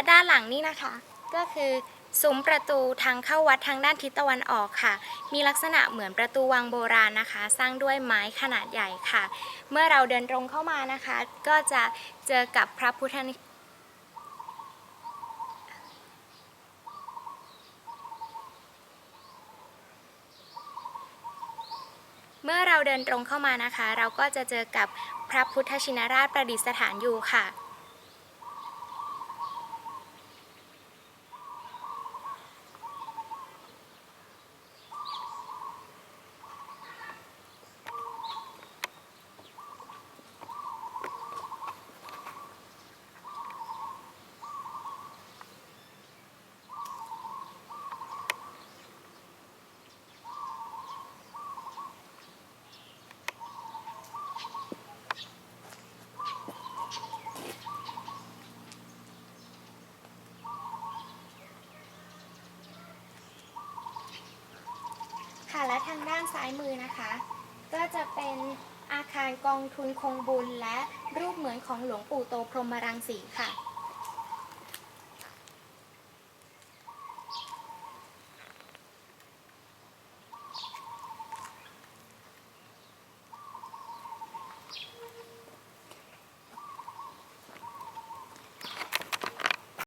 และด้านหลังนี่นะคะ ก็คือซุ้มประตูทางเข้าวัดทางด้านทิศตะวันออกค่ะ มีลักษณะเหมือนประตูวังโบราณนะคะ สร้างด้วยไม้ขนาดใหญ่ค่ะ เมื่อเราเดินตรงเข้ามานะคะ ก็จะเจอกับพระพุทธนิเมื่อเราเดินตรงเข้ามานะคะ เราก็จะเจอกับพระพุทธชินราชประดิษฐานอยู่ค่ะ และทางด้านซ้ายมือนะคะ ก็จะเป็นอาคารกองทุนคงบุญและรูปเหมือนของหลวงปู่โตพรหมรังสีค่ะ